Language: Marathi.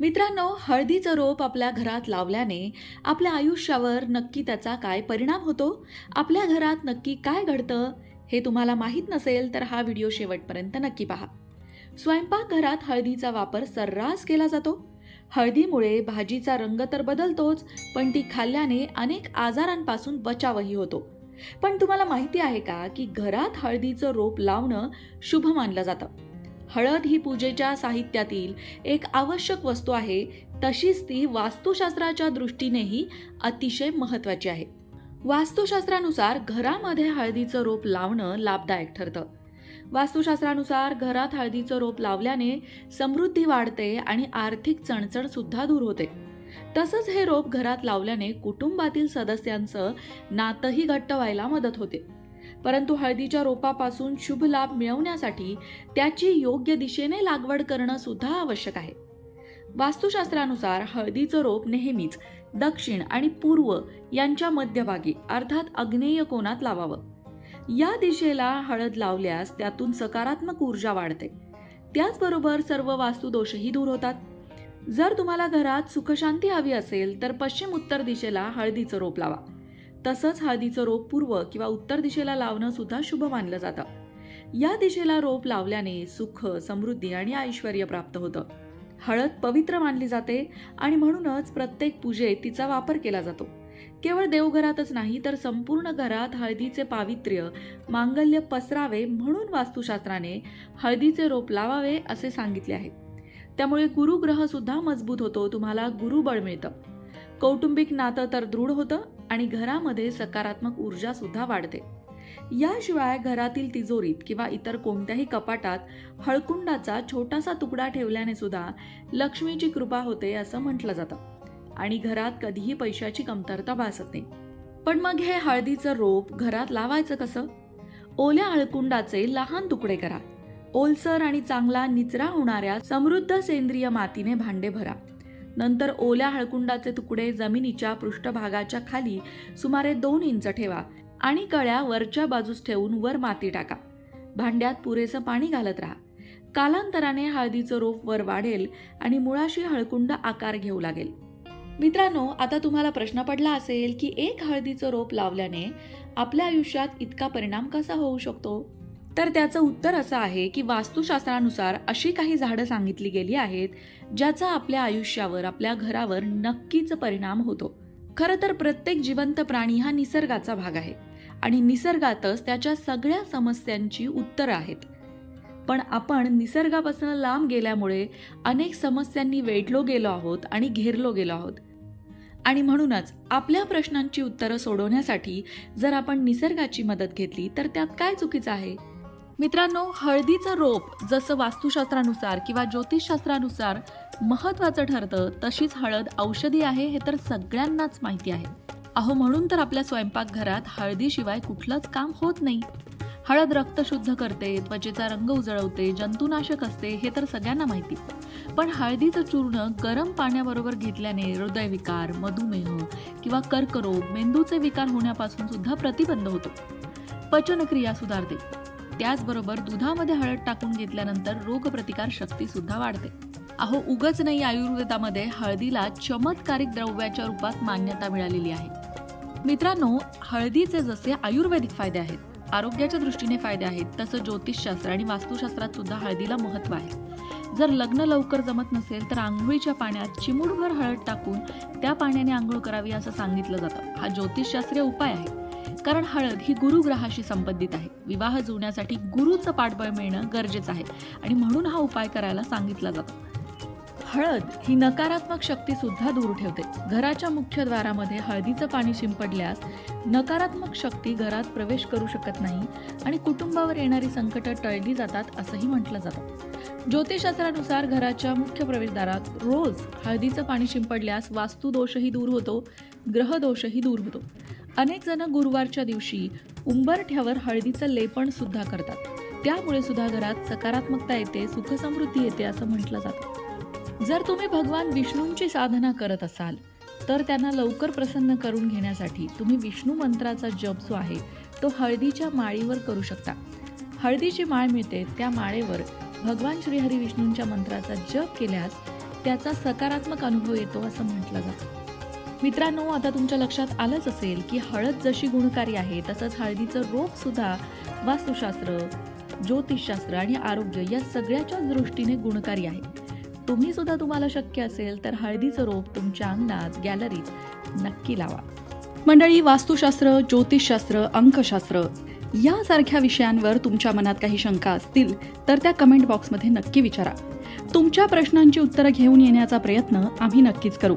मित्रांनो हळदीचं रोप आपल्या घरात लावल्याने आपल्या आयुष्यावर नक्की त्याचा काय परिणाम होतो? आपल्या घरात नक्की काय घडतं? हे तुम्हाला माहीत नसेल तर हा व्हिडिओ शेवटपर्यंत नक्की पहा. स्वयंपाकघरात हळदीचा वापर सर्रास केला जातो. हळदीमुळे भाजीचा रंग तर बदलतोच पण ती खाल्ल्याने अनेक आजारांपासून बचावही होतो. पण तुम्हाला माहिती आहे का की घरात हळदीचं रोप लावणं शुभ मानलं जातं? हळद ही पूजेच्या साहित्यातील एक आवश्यक वस्तू आहे. तशीच ती वास्तुशास्त्राच्या दृष्टीनेही अतिशय महत्वाची आहे. वास्तुशास्त्रानुसार घरामध्ये हळदीचं रोप लावणं लाभदायक ठरतं. वास्तुशास्त्रानुसार घरात हळदीचं रोप लावल्याने समृद्धी वाढते आणि आर्थिक चणचण सुद्धा दूर होते. तसंच हे रोप घरात लावल्याने कुटुंबातील सदस्यांचं नातंही घट्ट व्हायला मदत होते. परंतु हळदीच्या रोपापासून शुभ लाभ मिळवण्यासाठी त्याची योग्य दिशेने लागवड करणं सुद्धा आवश्यक आहे. वास्तुशास्त्रानुसार हळदीचं रोप नेहमीच दक्षिण आणि पूर्व यांच्या मध्यभागी अर्थात अग्नेय कोणात लावावं. या दिशेला हळद लावल्यास त्यातून सकारात्मक ऊर्जा वाढते. त्याचबरोबर सर्व वास्तुदोषही दूर होतात. जर तुम्हाला घरात सुखशांती हवी असेल तर पश्चिम उत्तर दिशेला हळदीचं रोप लावा. तसंच हळदीचं रोप पूर्व किंवा उत्तर दिशेला लावणं सुद्धा शुभ मानलं जातं. या दिशेला रोप लावल्याने सुख समृद्धी आणि ऐश्वर प्राप्त होतं. हळद पवित्र मानली जाते आणि म्हणूनच प्रत्येक पूजेत तिचा वापर केला जातो. केवळ देवघरातच नाही तर संपूर्ण घरात हळदीचे पावित्र्य मांगल्य पसरावे म्हणून वास्तुशास्त्राने हळदीचे रोप लावावे असे सांगितले आहे. त्यामुळे गुरुग्रह सुद्धा मजबूत होतो तुम्हाला गुरुबळ मिळतं. कौटुंबिक नातं तर दृढ होतं आणि घरामध्ये सकारात्मक ऊर्जा सुद्धा वाढते. याशिवाय घरातील तिजोरीत किंवा इतर कोणत्याही कपाटात हळकुंडाचा छोटासा तुकडा ठेवल्याने सुद्धा लक्ष्मीची कृपा होते असं म्हटलं जातं. आणि घरात कधीही पैशाची कमतरता भासत नाही. पण मग हे हळदीचं रोप घरात लावायचं कसं? ओल्या हळकुंडाचे लहान तुकडे करा. ओलसर आणि चांगला निचरा होणाऱ्या समृद्ध सेंद्रिय मातीने भांडे भरा. नंतर ओल्या हळकुंडाचे तुकडे जमिनीच्या पृष्ठभागाच्या खाली सुमारे दोन इंच ठेवा आणि कळ्या वरच्या बाजूस ठेवून वर माती टाका. भांड्यात पुरेसं पाणी घालत राहा. कालांतराने हळदीचं रोप वर वाढेल आणि मुळाशी हळकुंड आकार घेऊ लागेल. मित्रांनो आता तुम्हाला प्रश्न पडला असेल की एक हळदीचं रोप लावल्याने आपल्या आयुष्यात इतका परिणाम कसा होऊ शकतो? तर त्याचं उत्तर असं आहे की वास्तुशास्त्रानुसार अशी काही झाडं सांगितली गेली आहेत ज्याचा आपल्या आयुष्यावर आपल्या घरावर नक्कीच परिणाम होतो. खरं तर प्रत्येक जिवंत प्राणी हा निसर्गाचा भाग आहे आणि निसर्गातच त्याच्या सगळ्या समस्यांची उत्तरं आहेत. पण आपण निसर्गापासून लांब गेल्यामुळे अनेक समस्यांनी वेढलो गेलो आहोत आणि घेरलो गेलो आहोत. आणि म्हणूनच आपल्या प्रश्नांची उत्तरं सोडवण्यासाठी जर आपण निसर्गाची मदत घेतली तर त्यात काय चुकीचं आहे? मित्रांनो हळदीचं रोप जसं वास्तुशास्त्रानुसार किंवा ज्योतिषशास्त्रानुसार महत्वाचं ठरतं तशीच हळद औषधी आहे हे तर सगळ्यांनाच माहिती आहे. अहो म्हणून तर आपल्या स्वयंपाकघरात हळदीशिवाय कुठलंच काम होत नाही. हळद रक्त शुद्ध करते त्वचेचा रंग उजळवते जंतुनाशक असते हे तर सगळ्यांना माहिती. पण हळदीचं चूर्ण गरम पाण्याबरोबर घेतल्याने हृदयविकार मधुमेह किंवा कर्करोग मेंदूचे विकार होण्यापासून सुद्धा प्रतिबंध होतो. पचनक्रिया सुधारते. त्याचबरोबर दुधामध्ये हळद टाकून घेतल्यानंतर रोगप्रतिकार शक्ती सुद्धा वाढते. अहो उगच नाही आयुर्वेदामध्ये हळदीला चमत्कारिक द्रव्याच्या रूपात मान्यता मिळालेली आहे. मित्रांनो हळदीचे जसे आयुर्वेदिक फायदे आहेत आरोग्याच्या दृष्टीने फायदे आहेत तसं ज्योतिषशास्त्र आणि वास्तुशास्त्रात सुद्धा हळदीला महत्त्व आहे. जर लग्न लवकर जमत नसेल तर आंघोळीच्या पाण्यात चिमूटभर हळद टाकून त्या पाण्याने आंघोळ करावी असं सांगितलं जातं. हा ज्योतिषशास्त्रीय उपाय आहे. कारण हळद ही गुरुग्रहाशी संबंधित आहे. विवाह जुळण्यासाठी गुरुचं पाठबळ मिळणं गरजेचं आहे आणि म्हणून हा उपाय करायला सांगितला जातो. हळद ही नकारात्मक शक्ती सुद्धा दूर ठेवते. घराच्या मुख्य द्वारामध्ये हळदीचं पाणी शिंपडल्यास नकारात्मक शक्ती घरात प्रवेश करू शकत नाही आणि कुटुंबावर येणारी संकटं टळली जातात असंही म्हटलं जातं. ज्योतिषशास्त्रानुसार घराच्या मुख्य प्रवेशद्वारात रोज हळदीचं पाणी शिंपडल्यास वास्तुदोषही दूर होतो ग्रहदोषही दूर होतो. अनेक जण गुरुवारच्या दिवशी उंबरठ्यावर हळदीचं लेपण सुद्धा करतात. त्यामुळे सुद्धा घरात सकारात्मकता येते सुखसमृद्धी येते असं म्हटलं जातं. जर तुम्ही भगवान विष्णूंची साधना करत असाल तर त्यांना लवकर प्रसन्न करून घेण्यासाठी तुम्ही विष्णू मंत्राचा जप जो आहे तो हळदीच्या माळीवर करू शकता. हळदीची माळ मिळते त्या माळेवर भगवान श्रीहरी विष्णूंच्या मंत्राचा जप केल्यास त्याचा सकारात्मक अनुभव येतो असं म्हटलं जातं. मित्रांनो आता तुमच्या लक्षात आलंच असेल की हळद जशी गुणकारी आहे तसंच हळदीचं रोपसुद्धा वास्तुशास्त्र ज्योतिषशास्त्र आणि आरोग्य या सगळ्याच्याच दृष्टीने गुणकारी आहे. तुम्ही सुद्धा तुम्हाला शक्य असेल तर हळदीचं रोप तुमच्या अंगणात गॅलरीत नक्की लावा. मंडळी वास्तुशास्त्र ज्योतिषशास्त्र अंकशास्त्र यासारख्या विषयांवर तुमच्या मनात काही शंका असतील तर त्या कमेंट बॉक्समध्ये नक्की विचारा. तुमच्या प्रश्नांची उत्तरं घेऊन येण्याचा प्रयत्न आम्ही नक्कीच करू.